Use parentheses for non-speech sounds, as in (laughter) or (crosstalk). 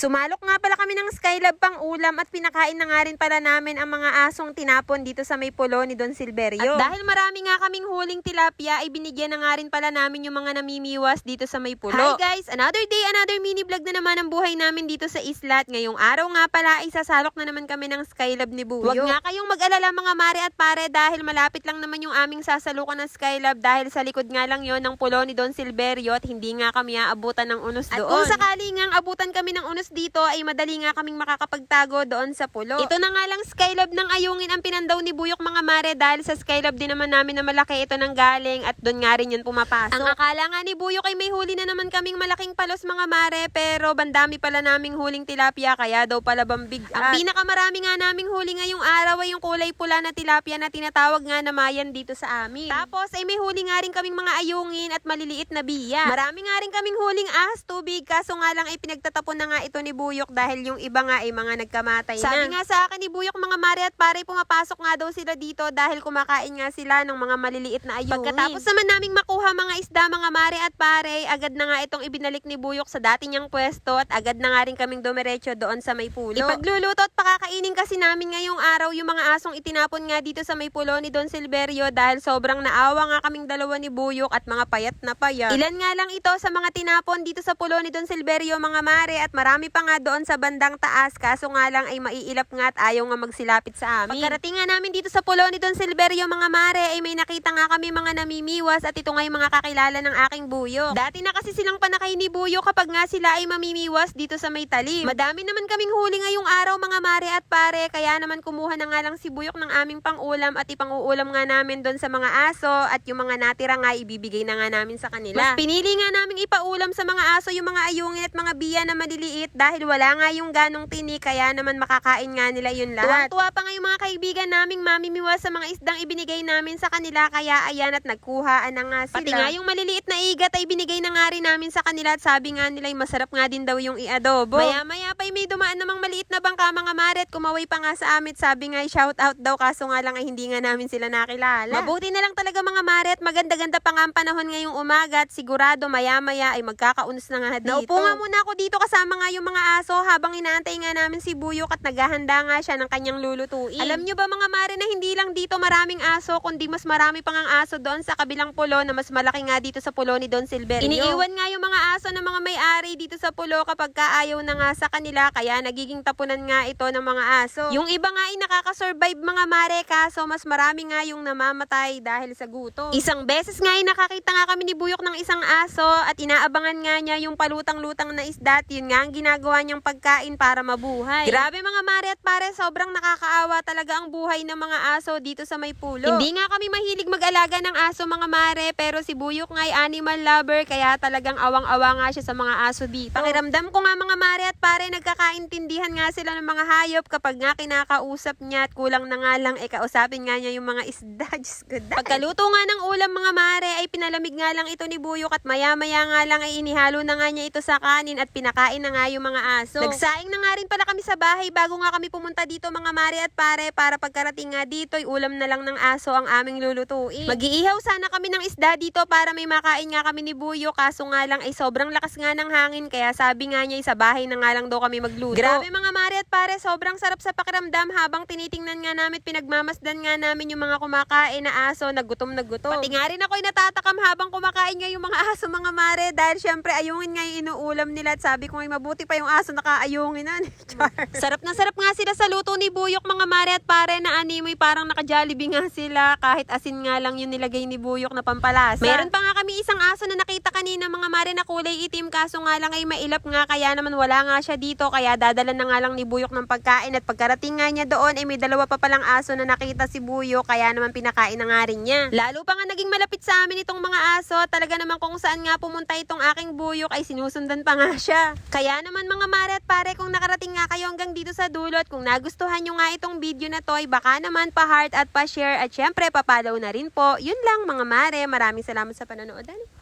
Sumalok nga pala kami ng Skylab pang ulam at pinakain na nga rin pala namin ang mga asong tinapon dito sa may pulo ni Don Silverio. At dahil marami nga kaming huling tilapia, ay binigyan na nga rin pala namin yung mga namimiwas dito sa may pulo. Hi guys! Another day, another mini vlog na naman ang buhay namin dito sa islat. Ngayong araw nga pala ay sasalok na naman kami ng Skylab ni Buyo. Huwag nga kayong mag-alala mga mare at pare dahil malapit lang naman yung aming sasalukan ng Skylab dahil sa likod nga lang yon ng pulo ni Don Silverio at hindi nga kami aabutan ng unos At doon. kung sakali nga abutan kami ng unos dito ay madali nga kaming makakapagtago doon sa pulo. Ito na nga lang Skylab ng ayungin ang pinandaw ni Buyok mga mare dahil sa Skylab din naman namin na malaki ito ng galing at doon nga rin yun pumapasok. Ang akala nga ni Buyok ay may huli na naman kaming malaking palos mga mare pero bandami pala naming huling tilapia kaya daw pala bambig. Ang pinakamarami nga naming huli ngayong araw ay yung kulay pula na tilapia na tinatawag nga na mayan dito sa amin. Tapos ay may huli nga rin kaming mga ayungin at maliliit na biya. Marami nga rin kaming huling ahas tubig kaso nga lang ay pinagtatapon na nga ito ni Buyok dahil yung iba nga ay mga nagkamatay na. Sabi nga sa akin ni Buyok mga mare at pare pumapasok nga daw sila dito dahil kumakain nga sila ng mga maliliit na ayungin. Pagkatapos naman naming makuha mga isda mga mare at pare, agad na nga itong ibinalik ni Buyok sa dati niyang pwesto at agad na nga rin kaming dumiretso doon sa may pulo. Ipagluluto at pakakainin kasi namin ngayong araw yung mga asong itinapon nga dito sa may pulo ni Don Silverio dahil sobrang naawa nga kaming dalawa ni Buyok at mga payat na payat. Ilan nga lang ito sa mga tinapon dito sa pulo ni Don Silverio mga mare at marami pa nga doon sa bandang taas kaso nga lang ay maiilap nga at ayaw nga magsilapit sa amin. Pagkarating nga namin dito sa pulo ni Don Silverio mga mare ay may nakita nga kami mga namimiwas at ito nga yung mga kakilala ng aking Buyok. Dati na kasi silang panakay ni Buyok kapag nga sila ay mamimiwas dito sa may talim. Madami naman kaming huli ngayong araw mga mare at pare kaya naman kumuha na nga lang si Buyok ng aming pang-ulam at ipang-uulam nga namin doon sa mga aso at yung mga natira nga ibibigay na nga namin sa kanila. Mas pinili nga namin ipaulam sa mga aso yung mga ayungin at mga biya na maliliit dahil wala nga yung ganong tini kaya naman makakain nga nila yun lahat. Tuwa pa nga yung mga kaibigan naming mamimiwas sa mga isdang ibinigay namin sa kanila kaya ayan at nagkuhaan na nga sila. Pati nga yung maliliit na igat ay binigay na nga rin namin sa kanila at sabi nga nila masarap nga din daw yung i-adobo. Maya maya pa ay may dumaan namang maliit na bangka mga maret kumaway pa nga sa amit sabi nga shout out daw kaso nga lang ay hindi nga namin sila nakilala. Mabuti na lang talaga mga maret maganda-ganda pa nga ang panahon ngayong umaga at sigurado maya maya ay magkakaunos na nga dito. Naupo nga muna ako dito kasama nga yung mga aso habang inaantay nga namin si Buyok at naghahanda nga siya ng kanyang lulutuin. Alam nyo ba mga mare na hindi lang dito maraming aso kundi mas marami pang ang aso doon sa kabilang pulo na mas malaki nga dito sa pulo ni Don Silverio. Iniiwan nga yung mga aso ng mga may-ari dito sa pulo kapag kaayaw na nga sa kanila kaya nagiging tapunan nga ito ng mga aso. Yung iba nga ay nakakasurvive mga mare kaso mas marami nga yung namamatay dahil sa gutom. Isang beses nga ay nakakita nga kami ni Buyok ng isang aso at inaabangan nga niya yung palutang-lutang na isda at yun nga ang ginagawa niyang pagkain para mabuhay. Grabe mga mare at pare sobrang nakakaawa talaga ang buhay ng mga aso dito sa may pulo. Hindi nga kami mahilig mag-alaga ng aso mga mare pero si Buyok nga ay animal lover kaya talagang awang-awa nga siya sa mga aso dito. Pakiramdam ko nga mga mare at pare nagkakaintindihan nga sila ng mga hayop kapag nga kinakausap niya at kulang na nga lang eh kausapin nga niya yung mga isda. (laughs) Diyos ko. Pagkaluto nga ng ulam mga mare ay pinalamig nga lang ito ni Buyok at maya-maya nga lang ay inihalo na nga niya ito sa kanin at pinakain na nga yung mga aso. Nagsaing na nga rin pala kami sa bahay bago nga kami pumunta dito mga mare at pare para pagkarating nga dito ay ulam na lang ng aso ang aming lulutuin. Mag-iihaw sana kami ng isda dito para may makain nga kami ni Buyo kaso nga lang ay sobrang lakas nga ng hangin kaya sabi nga niya ay sa bahay na nga lang daw kami magluto. Grabe mga mare at pare sobrang sarap sa pakiramdam habang tinitingnan nga namin pinagmamasdan nga namin yung mga kumakain na aso nagutom na gutom. Pati nga rin ako'y natatakam habang kumakain nga yung mga aso mga mare dahil syempre ayungin nga yung inuulam nila at sabi ko ay mabuti pa yung aso nakaayungin na. Char. sarap na sarap nga sila sa luto ni Buyok mga mare at pare na animoy parang naka-jollibee nga sila kahit asin nga lang yung nilagay ni Buyok na pampalasa. Meron pa nga kami isang aso na nakita kanina mga mare na kulay itim kaso nga lang ay mailap nga kaya naman wala nga siya dito kaya dadala na nga lang ni Buyok ng pagkain at pagkarating nga niya doon ay may dalawa pa palang aso na nakita si Buyok kaya naman pinakain na nga rin niya. Lalo pa nga naging malapit sa amin itong mga aso talaga naman kung saan nga pumunta itong aking Buyok ay sinusundan pa nga siya. Kaya naman mga mare at pare kung nakarating nga kayo hanggang dito sa dulo at kung nagustuhan nyo nga itong video na to ay baka naman pa-heart at pa-share at syempre pa-follow na rin po. Yun lang mga mare. Maraming salamat sa panonood. Ano?